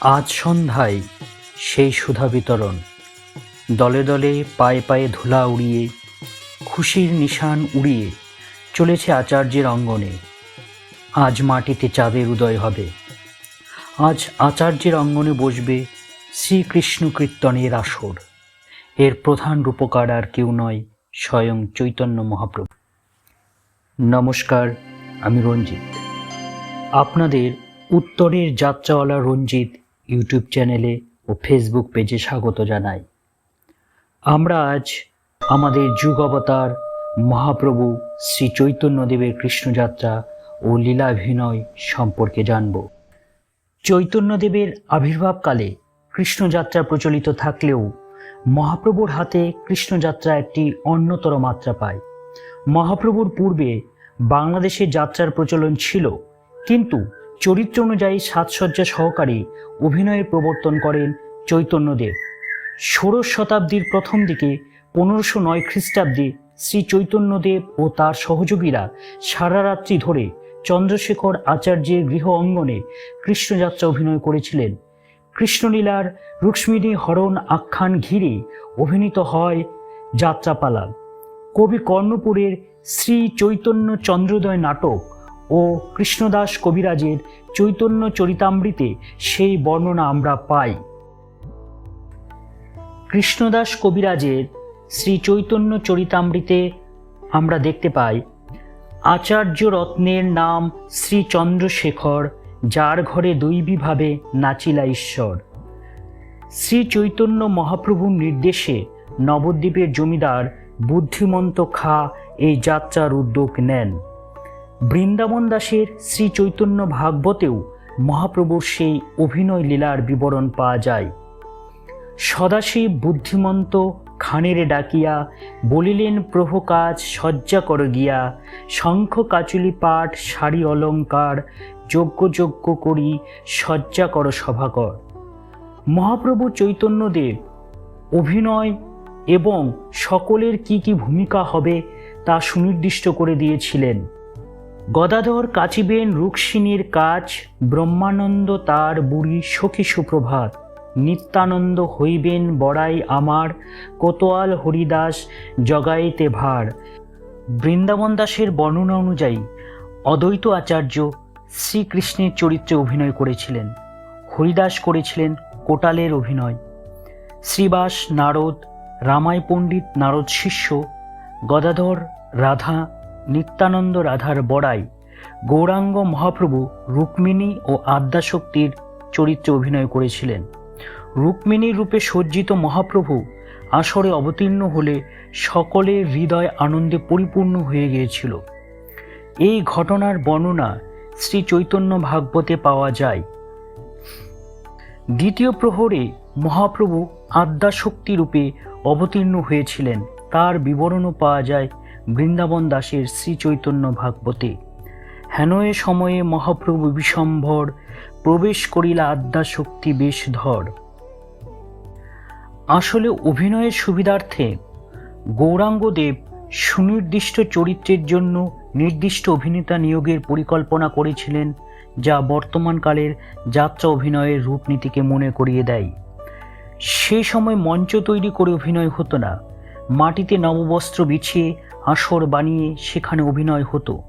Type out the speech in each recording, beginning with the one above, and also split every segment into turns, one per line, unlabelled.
আজ সন্ধ্যায় সেই সুধা বিতরণ। দলে দলে পায়ে পায়ে ধুলা উড়িয়ে, খুশির নিশান উড়িয়ে চলেছে আচার্যের অঙ্গনে। আজ মাটিতে চাঁদের উদয় হবে। আজ আচার্যের অঙ্গনে বসবে শ্রীকৃষ্ণ কীর্তনের আসর। এর প্রধান রূপকার আর কেউ নয়, স্বয়ং চৈতন্য মহাপ্রভু। নমস্কার, আমি রঞ্জিত। আপনাদের উত্তরের যাত্রাওয়ালা রঞ্জিত ইউটিউব চ্যানেলে ও ফেসবুক পেজে স্বাগত জানাই। আমরা আজ আমাদের যুগ অবতার মহাপ্রভু শ্রী চৈতন্যদেবের কৃষ্ণযাত্রা ও লীলাভিনয় সম্পর্কে জানব। চৈতন্যদেবের আবির্ভাবকালে কৃষ্ণযাত্রা প্রচলিত থাকলেও মহাপ্রভুর হাতে কৃষ্ণযাত্রা একটি অন্যতর মাত্রা পায়। মহাপ্রভুর পূর্বে বাংলাদেশে যাত্রার প্রচলন ছিল, কিন্তু চরিত্র অনুযায়ী সাজসজ্জা সহকারে অভিনয়ের প্রবর্তন করেন চৈতন্যদেব। ষোড়শ শতাব্দীর প্রথম দিকে পনেরোশো নয় খ্রিস্টাব্দে শ্রী চৈতন্যদেব ও তার সহযোগীরা সারা রাত্রি ধরে চন্দ্রশেখর আচার্যের গৃহ অঙ্গনে কৃষ্ণযাত্রা অভিনয় করেছিলেন। কৃষ্ণলীলার রুক্মিণী হরণ আখ্যান ঘিরে অভিনীত হয় যাত্রাপালা। কবি কর্ণপুরের শ্রী চৈতন্য চন্দ্রোদয় নাটক ও কৃষ্ণদাস কবিরাজের চৈতন্য চরিতামৃতে সেই বর্ণনা আমরা পাই। কৃষ্ণদাস কবিরাজের শ্রী চৈতন্য চরিতামৃতে আমরা দেখতে পাই, আচার্য রত্নের নাম শ্রী চন্দ্রশেখর, যার ঘরে দৈবীভাবে নাচিলা ঈশ্বর। শ্রী চৈতন্য মহাপ্রভুর নির্দেশে নবদ্বীপের জমিদার বুদ্ধিমন্ত খা এই যাত্রার উদ্যোগ নেন। বৃন্দাবন দাসের শ্রী চৈতন্য ভাগবতেও মহাপ্রভুর সেই অভিনয় লীলার বিবরণ পাওয়া যায়। সদাশিব বুদ্ধিমন্ত খানেরে ডাকিয়া বলিলেন, প্রভু কাজ সজ্জা কর গিয়া, শঙ্খ কাচুলি পাঠ শাড়ি অলঙ্কার, যজ্ঞ যজ্ঞ করি সজ্জা কর সভাকর। মহাপ্রভু চৈতন্যদেব অভিনয় এবং সকলের কি কি ভূমিকা হবে তা সুনির্দিষ্ট করে দিয়েছিলেন। গদাধর কাচিবেন রুক্মিণীর কাজ, ব্রহ্মানন্দ তার বুড়ি সখী সুপ্রভাত। নিত্যানন্দ হইবেন বড়াই আমার, কোতোয়াল হরিদাস জগাইতে ভার। বৃন্দাবন দাসের বর্ণনা অনুযায়ী, অদ্বৈত আচার্য শ্রীকৃষ্ণের চরিত্রে অভিনয় করেছিলেন। হরিদাস করেছিলেন কোটালের অভিনয়। শ্রীবাস, নারদ, রামাই পণ্ডিত নারদ শিষ্য, গদাধর, রাধা নিত্যানন্দ রাধার বড়াই, গৌরাঙ্গ মহাপ্রভু রুক্মিণী ও আদ্যাশক্তির চরিত্রে অভিনয় করেছিলেন। রুক্মিণীর রূপে সজ্জিত মহাপ্রভু আসরে অবতীর্ণ হলে সকলের হৃদয় আনন্দে পরিপূর্ণ হয়ে গিয়েছিল। এই ঘটনার বর্ণনা শ্রী চৈতন্য ভাগবতে পাওয়া যায়। দ্বিতীয় প্রহরে মহাপ্রভু আদ্যাশক্তি রূপে অবতীর্ণ হয়েছিলেন। তার বিবরণও পাওয়া যায় বৃন্দাবন দাসের শ্রী চৈতন্য ভাগবতে। হেনয়ে সময়ে মহাপ্রভু বিশম্ভর প্রবেশ করিলা আদ্যাশক্তি বেশ ধর। আসলে অভিনয়ের সুবিধার্থে গৌরাঙ্গদেব সুনির্দিষ্ট চরিত্রের জন্য নির্দিষ্ট অভিনেতা নিয়োগের পরিকল্পনা করেছিলেন, যা বর্তমানকালের যাত্রা অভিনয়ের রূপনীতিকে মনে করিয়ে দেয়। সেই সময় মঞ্চ তৈরি করে অভিনয় হতো না। মাটিতে নববস্ত্র বিছিয়ে আসর বানিয়ে সেখানে অভিনয় হতো।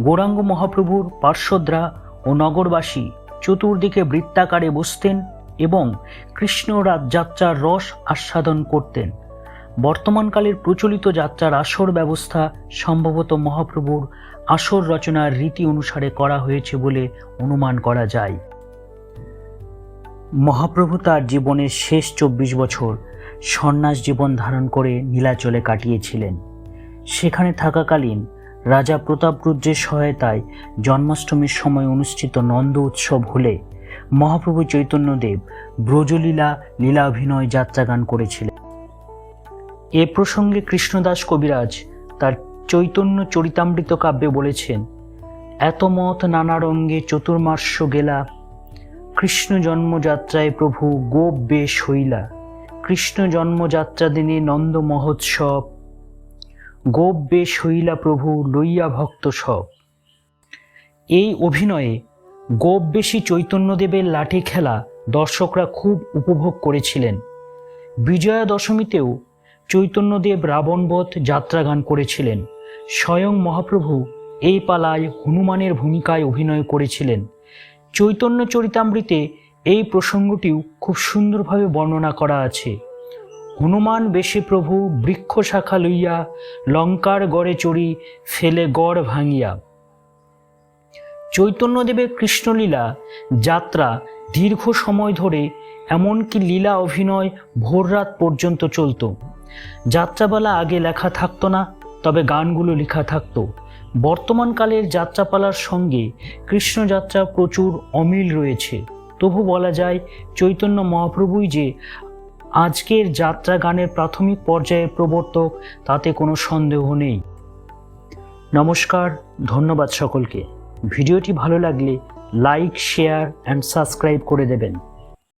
গৌরাঙ্গ মহাপ্রভুর পার্শ্বদ্রা ও নগরবাসী চতুর্দিকে বৃত্তাকারে বসতেন এবং কৃষ্ণ যাত্রার রস আস্বাদন করতেন। বর্তমানকালের প্রচলিত যাত্রার আসর ব্যবস্থা সম্ভবত মহাপ্রভুর আসর রচনার রীতি অনুসারে করা হয়েছে বলে অনুমান করা যায়। মহাপ্রভু তার জীবনের শেষ চব্বিশ বছর সন্ন্যাস জীবন ধারণ করে নীলাচলে কাটিয়েছিলেন। সেখানে থাকাকালীন রাজা প্রতাপরুদ্রের সহায়তায় জন্মাষ্টমীর সময় অনুষ্ঠিত নন্দ উৎসব হলে মহাপ্রভু চৈতন্যদেব ব্রজলীলা লীলা লীলাভিনয় যাত্রাগান করেছিলেন। এ প্রসঙ্গে কৃষ্ণদাস কবিরাজ তার চৈতন্য চরিতামৃত কাব্যে বলেছেন, এত মত নানা রঙ্গে চতুর্মাস্য গেলা, কৃষ্ণ জন্মযাত্রায় প্রভু গোপ বেশ হইলা, কৃষ্ণ জন্মযাত্রা দিনে নন্দ মহোৎসব বেশ হইলা প্রভু লইয়া ভক্ত সব। এই অভিনয়ে গোপ বেশি চৈতন্যদেবের লাঠি খেলা দর্শকরা খুব উপভোগ করেছিলেন। বিজয়া দশমীতেও চৈতন্যদেব রাবণবধ যাত্রা গান করেছিলেন। স্বয়ং মহাপ্রভু এই পালায় হনুমানের ভূমিকায় অভিনয় করেছিলেন। চৈতন্য চরিতামৃতে এই প্রসঙ্গটিও খুব সুন্দরভাবে বর্ণনা করা আছে। হনুমান বেশি প্রভু বৃক্ষ শাখা লইয়া লঙ্কার গড়ে চড়ি ফেলে গড় ভাঙিয়া। চৈতন্যদেবের কৃষ্ণলীলা যাত্রা দীর্ঘ সময় ধরে এমনকি লীলা অভিনয় ভোররাত পর্যন্ত চলত। যাত্রাপালা আগে লেখা থাকতো না, তবে গানগুলো লেখা থাকতো। বর্তমানকালের যাত্রাপালার সঙ্গে কৃষ্ণযাত্রা প্রচুর অমিল রয়েছে। তবু বলা যায়, চৈতন্য মহাপ্রভুই যে আজকের যাত্রা গানের প্রাথমিক পর্যায়ের প্রবর্তক, তাতে কোনো সন্দেহ নেই। নমস্কার, ধন্যবাদ সকলকে। ভিডিওটি ভালো লাগলে লাইক, শেয়ার অ্যান্ড সাবস্ক্রাইব করে দেবেন।